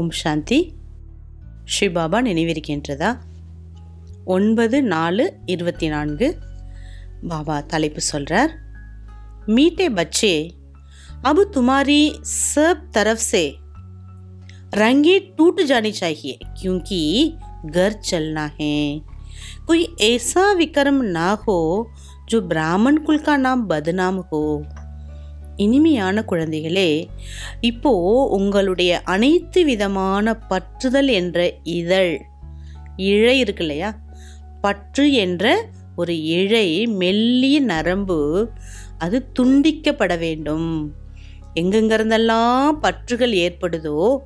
ஓம் சாந்தி ஸ்ரீ பாபா நினைவிருக்கின்றதா ஒன்பது நாலு இருபத்தி நான்கு பாபா தலைப்பு சொல்கிறார் मीठे बच्चे अब तुम्हारी सब तरफ से रंगे टूट जानी चाहिए क्योंकि घर चलना है कोई ऐसा विक्रम ना हो जो ब्राह्मण कुल का नाम बदनाम हो இனிமையான குழந்தைகளே இப்போ உங்களுடைய அனைத்து விதமான பற்றுதல் என்ற இதழ் இழை இருக்கு இல்லையா? பற்று என்ற ஒரு இழை மெல்லிய நரம்பு அது துண்டிக்கப்பட வேண்டும். எங்கெங்கிருந்தெல்லாம் பற்றுகள் ஏற்படுதோ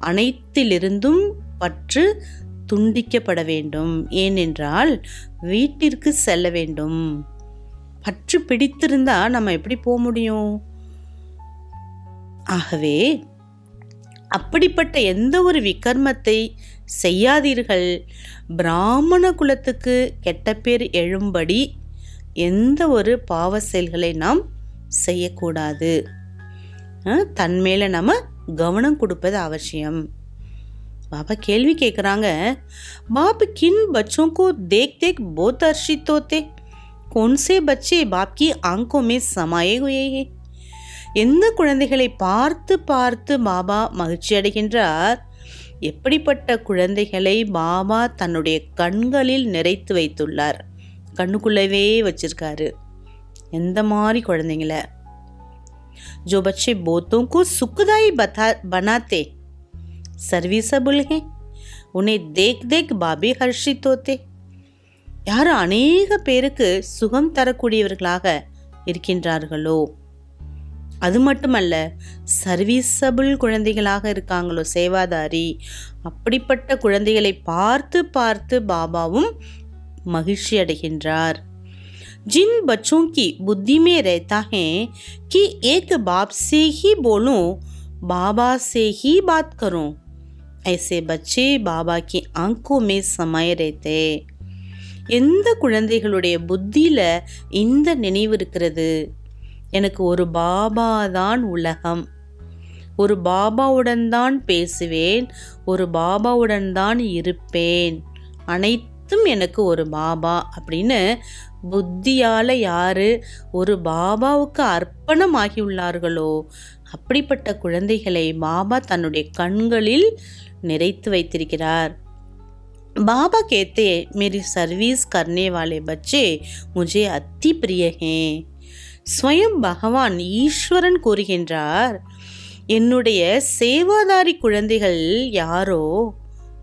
அனைத்திலிருந்தும் பற்று துண்டிக்கப்பட வேண்டும். ஏனென்றால் வீட்டிற்கு செல்ல வேண்டும். பற்று பிடித்திருந்தால் நம்ம எப்படி போக முடியும்? ஆகவே அப்படிப்பட்ட எந்த ஒரு விகர்மத்தை செய்யாதீர்கள் பிராமண குலத்துக்கு கெட்ட பேர் எழும்படி எந்த ஒரு பாவ செயல்களை நாம் செய்யக்கூடாது அஹ், தன் மேல நம்ம கவனம் கொடுப்பது அவசியம் பாபா கேள்வி கேட்குறாங்க बाप किन बच्चों को देख देख बहुत हर्षित होते कौन से बच्चे बाप की आंखों में समाये हुए हैं எந்த குழந்தைகளை பார்த்து பார்த்து பாபா மகிழ்ச்சி அடைகின்றார் எப்படிப்பட்ட குழந்தைகளை பாபா தன்னுடைய கண்களில் நிறைத்து வைத்துள்ளார் கண்ணுக்குள்ளவே வச்சிருக்காரு எந்த மாதிரி குழந்தைங்கள जो बच्चे बोतों को सुखदाई बता बनाते सर्विसबल हैं उन्हें देख देख बाबे हर्षित होते யார் அநேக பேருக்கு சுகம் தரக்கூடியவர்களாக இருக்கின்றார்களோ அது மட்டுமல்ல சர்வீசபிள் குழந்தைகளாக இருக்காங்களோ சேவாதாரி அப்படிப்பட்ட குழந்தைகளை பார்த்து பார்த்து பாபாவும் மகிழ்ச்சி அடைகின்றார் जिन बच्चों की बुद्धि में रहता है कि एक बाप से ही बोलूं बाबा से ही बात करूं ऐसे बच्चे बाबा की आंखों में समाये रहते எந்த குழந்தைகளுடைய புத்தியில இந்த நினைவு இருக்கிறது எனக்கு ஒரு பாபா தான் உலகம் ஒரு பாபாவுடன் தான் பேசுவேன் ஒரு பாபாவுடன் தான் இருப்பேன் அனைத்தும் எனக்கு ஒரு பாபா அப்படின்னு புத்தியால் யார் ஒரு பாபாவுக்கு அர்ப்பணமாகியுள்ளார்களோ அப்படிப்பட்ட குழந்தைகளை பாபா தன்னுடைய கண்களில் நிறைத்து வைத்திருக்கிறார் बाबा कहते हैं मेरी सर्विस करने वाले बच्चे मुझे अति प्रिय हैं ஸ்வயம் பகவான் ஈஸ்வரன் கூறுகின்றார் என்னுடைய சேவாதாரி குழந்தைகள் யாரோ?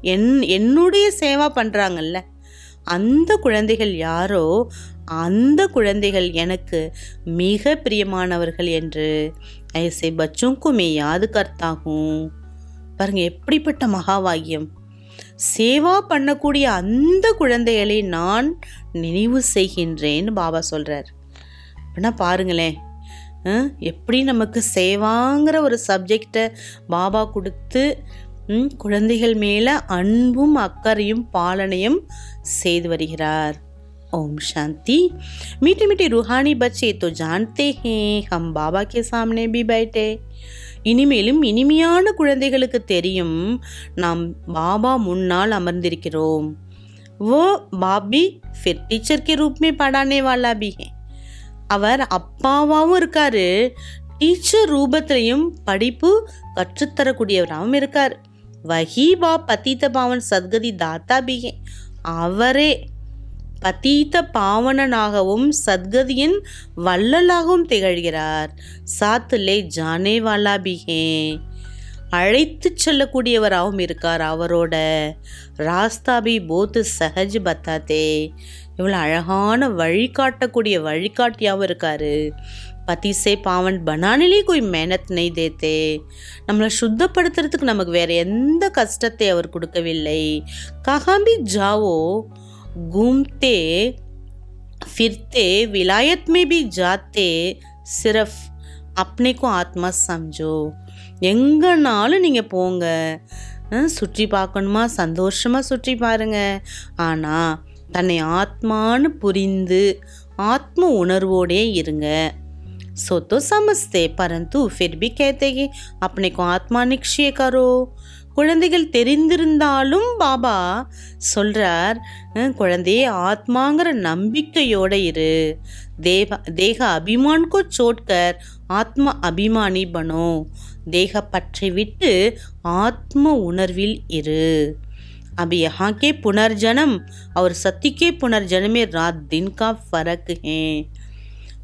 என் என்னுடைய சேவா பண்ணுறாங்கல்ல அந்த குழந்தைகள் யாரோ? அந்த குழந்தைகள் எனக்கு மிக பிரியமானவர்கள் என்று ஐசே பச்சுங்குமே யாது கர்த்தாகும். பாருங்க எப்படிப்பட்ட மகாவாகியம் சேவா பண்ணக்கூடிய அந்த குழந்தைகளை நான் நினைவு செய்கின்றேன்னு பாபா சொல்கிறார் அப்படின்னா பாருங்களேன் அஹ், எப்படி நமக்கு சேவாங்கிற ஒரு சப்ஜெக்டை பாபா கொடுத்து ம், குழந்தைகள் மேலே அன்பும் அக்கறையும் பாலனையும் செய்து வருகிறார் ओम शांति मीठे मीठे रूहानी बच्चे तो जानते हैं हम बाबा के सामने भी बैठे இனிமேலும் இனிமையான குழந்தைகளுக்கு தெரியும் நாம் பாபா முன்னால் அமர்ந்திருக்கிறோம் वो बाप भी फिर टीचर के रूप में पढ़ाने वाला भी है அவர் அப்பாவாகவும் இருக்காரு. டீச்சர் ரூபத்திலையும் படிப்பு கற்றுத்தரக்கூடியவராகவும் இருக்கார். வஹீபா பதீத பாவன் சத்கதி தாத்தா பி அவரே பதீத பாவனனாகவும் சத்கதியின் வள்ளலாகவும் திகழ்கிறார். சாத்துலே ஜானேவாலா அழைத்து செல்லக்கூடியவராகவும் இருக்கார் அவரோட. ராஸ்தாபி போத்து சஹஜ் பத்தாத்தே. இவ்வளோ அழகான வழிகாட்டக்கூடிய வழிகாட்டியாகவும் இருக்கார். பத்திசே பாவன் பனானிலே கோய் மேனத் நெய் தேத்தே. நம்மளை சுத்தப்படுத்துறதுக்கு நமக்கு வேறு எந்த கஷ்டத்தை அவர் கொடுக்கவில்லை. ககாம்பி ஜாவோ கும்தே ஃபிர்தே விலாயத் மேபி ஜாத்தே சிரஃப் அப்னைக்கும் ஆத்மா சம்ஜோ. எங்கேனாலும் நீங்கள் போங்க. சுற்றி பார்க்கணுமா? சந்தோஷமாக சுற்றி பாருங்கள் ஆனால் தன்னை ஆத்மான்னு புரிந்து ஆத்ம உணர்வோடே இருங்க सो तो समझते परंतु फिर भी कहते कि अपने को आत्मा निश्चय करो குழந்தைகள் தெரிந்திருந்தாலும் பாபா சொல்றார் "அஹ், குழந்தையே ஆத்மாங்கிற நம்பிக்கையோட இரு தேவ தேக அபிமான் கோ சோட்கர் ஆத்ம அபிமானி பனோ தேக பற்றை விட்டு ஆத்ம உணர்வில் இரு अब यहाँ के पुनर्जन्म और सत्य के पुनर्जन्म में रात दिन का फर्क है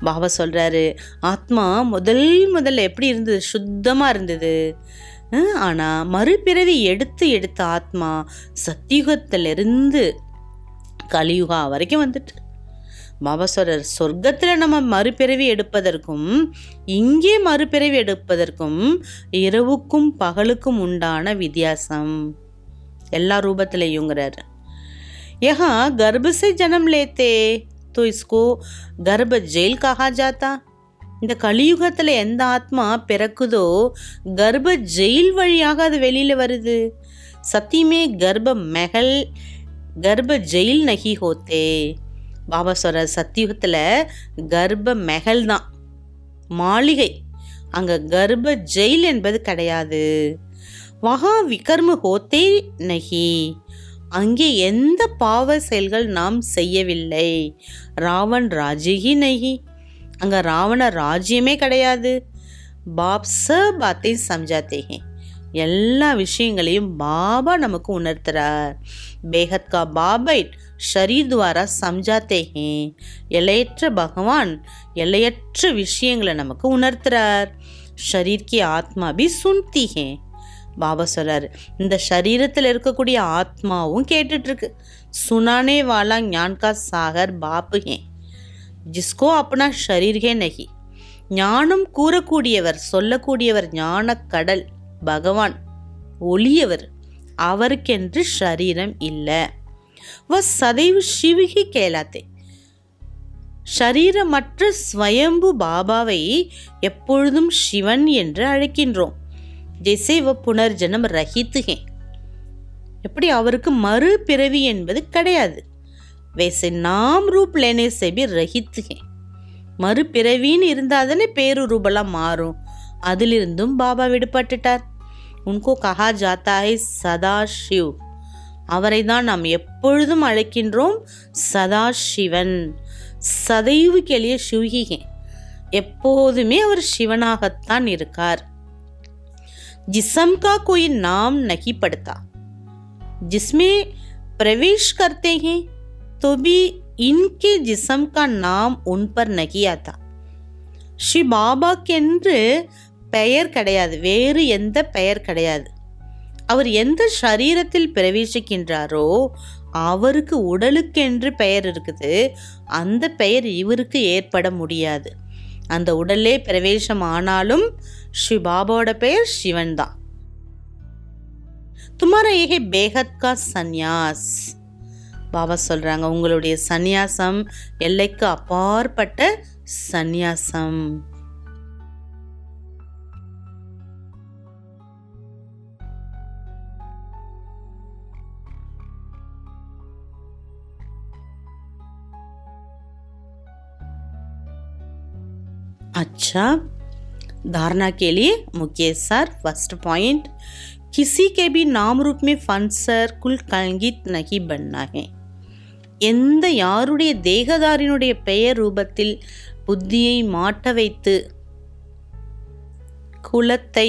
பாபா சொல்கிறாரு ஆத்மா முதல் முதல்ல எப்படி இருந்தது சுத்தமாக இருந்தது ஆனால் மறுபிறவி எடுத்து எடுத்த ஆத்மா சத்தியுகத்திலிருந்து கலியுகா வரைக்கும் வந்துட்டு பாபா சொல்றார் சொர்க்கத்தில் நம்ம மறுபிறவி எடுப்பதற்கும் இங்கே மறுபிறவி எடுப்பதற்கும் இரவுக்கும் பகலுக்கும் உண்டான வித்தியாசம் எல்லா രൂപത്തിലെയുങ്கிறார் यहाँ கர்ப்பசை ஜனம் லேத்தே लेते तो इसको गर्भ ஜெயில் कहा இந்த கலியுகத்தில் எந்த ஆத்மா பிறக்குதோ கர்ப்ப ஜெயில் வழியாக அது வெளியில் வருது. சத்தியமே கர்ப்ப மெகல் கர்ப்ப ஜெயில் நகி ஹோத்தே. பாபா சொல்கிற சத்தியுகத்தில் கர்ப்ப மெகல் தான் மாளிகை. அங்கே கர்ப்ப ஜெயில் என்பது கிடையாது. வகா விகர்ம ஹோத்தே நகி. அங்கே எந்த பாவ செயல்கள் நாம் செய்யவில்லை. ராவன் ராஜிகி நகி. அங்கே ராவண ராஜ்யமே கிடையாது. பாப் ச பாத்தே சம்ஜாத்தேகே எல்லா விஷயங்களையும் பாபா நமக்கு உணர்த்துறார். பேகத் கா பாபைட் ஷரீர் துவாரா சம்ஜாத்தே எல்லையற்ற பகவான் எல்லையற்ற விஷயங்களை நமக்கு உணர்த்துறார். ஷரீர்கே ஆத்மா பி சுன்தி பாபா சொல்கிறார் இந்த சரீரத்தில் இருக்கக்கூடிய ஆத்மாவும் கேட்டுட்ருக்கு. சுனானே வாலா ஞான்கா சாகர் பாப்பு ஹே. ஜிஸ்கோ அப்பனா ஷரீர்கே நகி ஞானம் கூறக்கூடியவர் சொல்லக்கூடியவர் ஞானக் கடல் பகவான் ஒளியவர். அவருக்கென்று ஷரீரம் இல்லை. வ சதைவு சிவிகி கேளாத்தே ஷரீரமற்ற ஸ்வயம்பு பாபாவை எப்பொழுதும் சிவன் என்று அழைக்கின்றோம். ஜெய்சே வ புனர்ஜனம் ரஹித்துகே எப்படி அவருக்கு மறு பிறவி என்பது கிடையாது. வேசே நாம் ரூப் லேனே செபி ரஹித்துகே மறுபிறவின்னு இருந்தால் தானே பேரு ரூபெல்லாம் மாறும். அதிலிருந்தும் பாபா விடுபட்டுட்டார். உன்கோ கஹா ஜாத்தாய் சதா சிவ் அவரை தான் நாம் எப்பொழுதும் அழைக்கின்றோம் சதா சிவன் சதைவு கெளிய சிவ்கிகே எப்போதுமே அவர் சிவனாகத்தான் இருக்கார். जिसम का कोई नाम नहीं पड़ता जिसमें प्रवेश करते हैं तो भी इनके जिसम का नाम उन पर नहीं आता ஸ்ரீ பாபாக்கென்று பெயர் கிடையாது வேறு எந்த பெயர் கிடையாது அவர் எந்த சரீரத்தில் பிரவேசிக்கின்றாரோ அவருக்கு உடலுக்கென்று பெயர் இருக்குது அந்த பெயர் இவருக்கு ஏற்பட முடியாது அந்த உடல்லே பிரவேசம் ஆனாலும் ஸ்ரீ பாபாவோட பெயர் சிவன் தான். துமாரா ஏகே பேகத் கா சந்நியாஸ். பாபா சொல்கிறாங்க உங்களுடைய சந்நியாசம் எல்லைக்கு அப்பாற்பட்ட சந்நியாசம். अच्छा धारणा के लिए मुख्य सर फर्स्ट पॉइंट किसी के भी नाम रूप में फंसर कुल कलंगित नहीं बनना है எந்த யாருடைய தேகதாரினுடைய பெயர் ரூபத்தில் புத்தியை மாட்ட வைத்து குலத்தை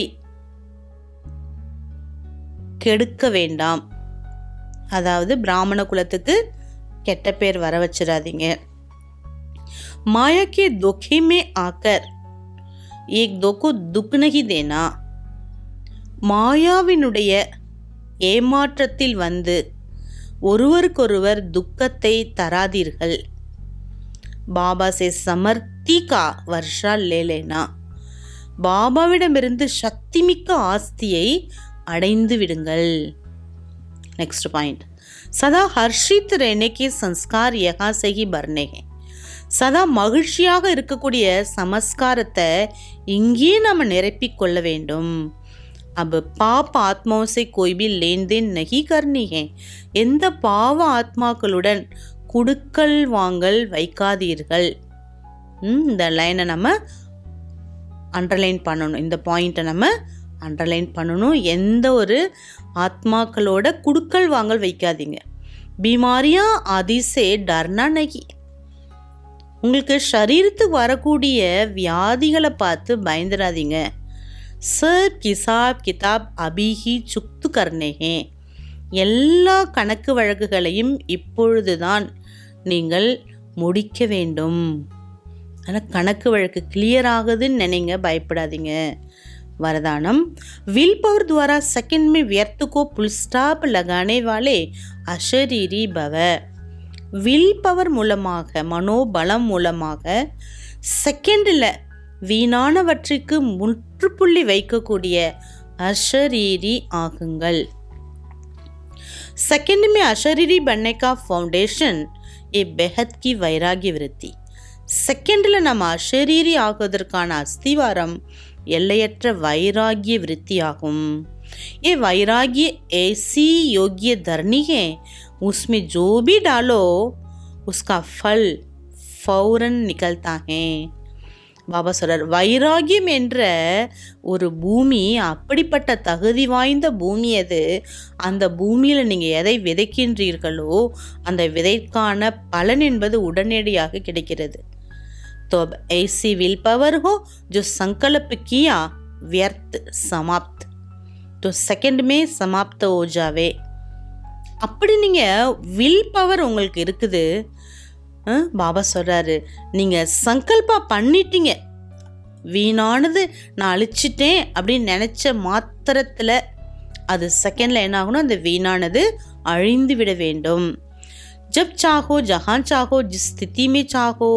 கெடுக்க வேண்டாம் அதாவது பிராமண குலத்துக்கு கெட்ட பேர் வர வச்சிடாதீங்க माया के धोखे में आकर एक दो को दुख नहीं देना மாயாவினுடைய ஏமாற்றத்தில் வந்து ஒருவருக்கொருவர் துக்கத்தை தராதீர்கள் பாபா சே சமர்த்தி கா வர்ஷா லேலேனா பாபாவிடமிருந்து சக்திமிக்க ஆஸ்தியை அடைந்து விடுங்கள் नेक्स्ट पॉइंट सदा हर्षित रहने के संस्कार यहाँ से ही भरने हैं சதா மகிழ்ச்சியாக இருக்கக்கூடிய சமஸ்காரத்தை இங்கேயே நம்ம நிரப்பிக் கொள்ள வேண்டும் अब पाप आत्माओं से कोई भी लेन देन नहीं करनी है எந்த பாவ ஆத்மாக்களுடன் குடுக்கல் வாங்கல் வைக்காதீர்கள் ம், இந்த லைனை நம்ம அண்டர்லைன் பண்ணணும் இந்த பாயிண்ட்டை நம்ம அண்டர்லைன் பண்ணணும் எந்த ஒரு ஆத்மாக்களோட குடுக்கல் வாங்கல் வைக்காதீங்க பீமாரியா அதிசே டர்னா நகி உங்களுக்கு சரீரத்துக்கு வரக்கூடிய வியாதிகளை பார்த்து பயந்துடாதீங்க சர் கிசாப் கிதாப் அபிஹி சுக்து கர்ணேகே எல்லா கணக்கு வழக்குகளையும் இப்பொழுதுதான் நீங்கள் முடிக்க வேண்டும் ஆனால் கணக்கு வழக்கு கிளியர் ஆகுதுன்னு நினைங்க பயப்படாதீங்க वरदानम विल पावर द्वारा सेकंड में व्यर्थ को फुल स्टॉप लगाने वाले அஷரீரி பவ வில் பவர் மூலமாக மனோபலம் மூலமாக செகண்டில் வீணானவற்றுக்கு முற்றுப்புள்ளி வைக்கக்கூடிய அஷரீரி ஆகுங்கள் सेकंड में अशरीरी बनने का फाउंडेशन ये बेहद की वैराग्य वृत्ति செகண்டில் நம்ம அஷரீரி ஆகுவதற்கான அஸ்திவாரம் எல்லையற்ற வைராகிய விருத்தியாகும் ये वैराग्य ऐसी योग्य धरनी है उसमें जो भी डालो उसका फल फौरन निकलता है பாபா சொல்றார் வைராகியம் என்ற ஒரு பூமி அப்படிப்பட்ட தகுதி வாய்ந்த பூமி அது அந்த பூமியில் நீங்கள் எதை விதைக்கின்றீர்களோ அந்த விதைக்கான பலன் என்பது உடனடியாக கிடைக்கிறது तो अब ऐसी विल पावर हो जो संकल्प किया व्यर्थ समाप्त तो सेकंड में समाप्त हो जावे அப்படி நீங்கள் வில் பவர் உங்களுக்கு இருக்குது அஹ், பாபா சொல்கிறாரு நீங்கள் சங்கல்பா பண்ணிட்டீங்க வீணானது நான் அழிச்சிட்டேன் அப்படின்னு நினச்ச மாத்திரத்தில் அது செகண்டில் என்ன ஆகணும் அந்த வீணானது அழிந்து விட வேண்டும் जब चाहो जहाँ चाहो जिस स्थिति में चाहो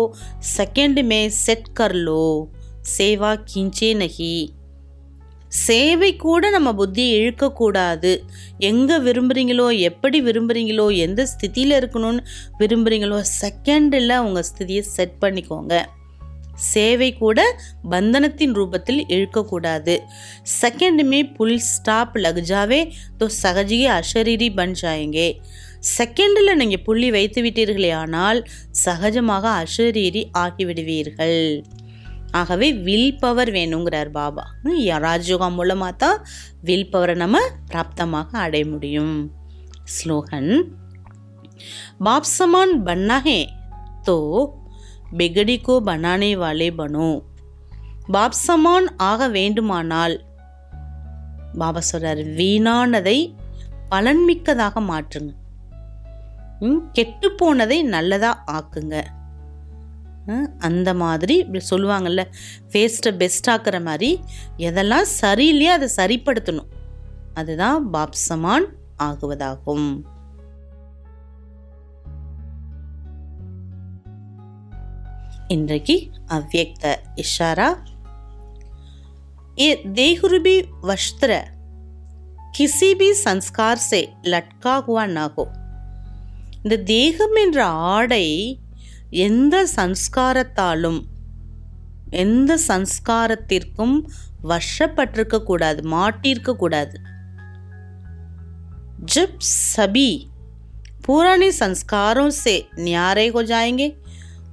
सेकंड में सेट कर लो சேவா கிஞ்சே நகி சேவை கூட நம்ம புத்தியை இழுக்கக்கூடாது எங்கே விரும்புகிறீங்களோ எப்படி விரும்புகிறீங்களோ எந்த ஸ்திதியில் இருக்கணும்னு விரும்புகிறீங்களோ செகண்டில் உங்கள் ஸ்திதியை செட் பண்ணிக்கோங்க சேவை கூட பந்தனத்தின் ரூபத்தில் இழுக்கக்கூடாது செகண்ட் में पुल स्टॉप लग जावे तो सहज ही अशरीरी बन जाएंगे செகண்டில் நீங்கள் புள்ளி வைத்து விட்டீர்களே ஆனால் சகஜமாக அஷரீரி ஆகிவிடுவீர்கள் ஆகவே வில் பவர் வேணுங்கிறார் பாபா ஹம், யா- ராஜயோகம் மூலமாக தான் வில் பவரை நம்ம பிராப்தமாக அடைய முடியும் ஸ்லோகன் बाप समान बनना है तो बिगड़ी को बनाने वाले बनो பாப் சமான் ஆக வேண்டுமானால் பாபா சொல்றாரு வீணானதை பலன்மிக்கதாக மாற்றுங்க ம், கெட்டுப்போனதை நல்லதா ஆக்குங்க ம், அந்த மாதிரி இப்படி சொல்லுவாங்கல்ல வேஸ்ட்டை பெஸ்ட் ஆக்குற மாதிரி எதெல்லாம் சரியில்லையோ அதை சரிப்படுத்தணும் அதுதான் பாப் சமான் ஆகுவதாகும் இன்றைக்கு அவ்யக்த இஷாரா ये देहरूपी वस्त्र किसी भी संस्कार से लटका हुआ ना हो இந்த தேகம் என்ற ஆடை எந்த சன்ஸ்காரத்தாலும் எந்த சன்ஸ்காரத்திற்கும் வஷப்பட்டிருக்க கூடாது மாட்டிருக்க கூடாது जब सभी पुराने संस्कारों से न्यारे हो जाएंगे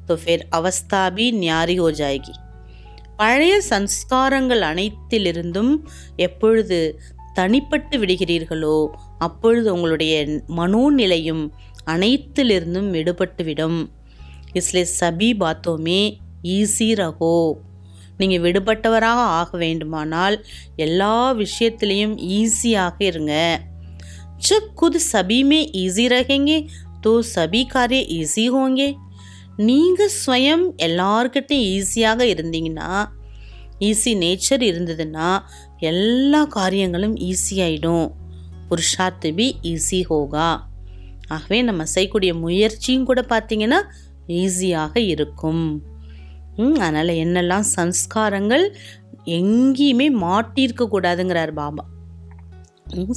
तो फिर अवस्था भी न्यारी हो जाएगी பழைய சன்ஸ்காரங்கள் அனைத்திலிருந்தும் எப்பொழுது தனிப்பட்டு விடுகிறீர்களோ அப்பொழுது உங்களுடைய மனோநிலையும் அனைத்திலிருந்தும் விடுபட்டு விடும் இஸ்லே சபி பாத்தோமே ஈஸி ரகோ நீங்கள் விடுபட்டவராக ஆக வேண்டுமானால் எல்லா விஷயத்திலையும் ஈஸியாக இருங்க जब खुद सभी में ईजी रहेंगे तो सभी कार्य ஈஸி होंगे நீங்கள் ஸ்வயம் எல்லார்கிட்டையும் ஈஸியாக இருந்தீங்கன்னா ஈஸி நேச்சர் இருந்ததுன்னா எல்லா காரியங்களும் ஈஸியாயிடும் புருஷார்த்து பி ஈஸி ஹோகா ஆகவே நம்ம செய்யக்கூடிய முயற்சியும் கூட பார்த்தீங்கன்னா ஈஸியாக இருக்கும். அதனால் என்னெல்லாம் சம்ஸ்காரங்கள் எங்கேயுமே மாட்டியிருக்க கூடாதுங்கிறார் பாபா. ம்,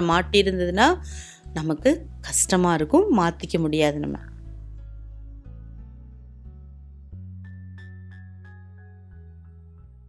மாட்டியிருந்ததுன்னா நமக்கு கஷ்டமாக இருக்கும் மாற்றிக்க முடியாது நம்ம.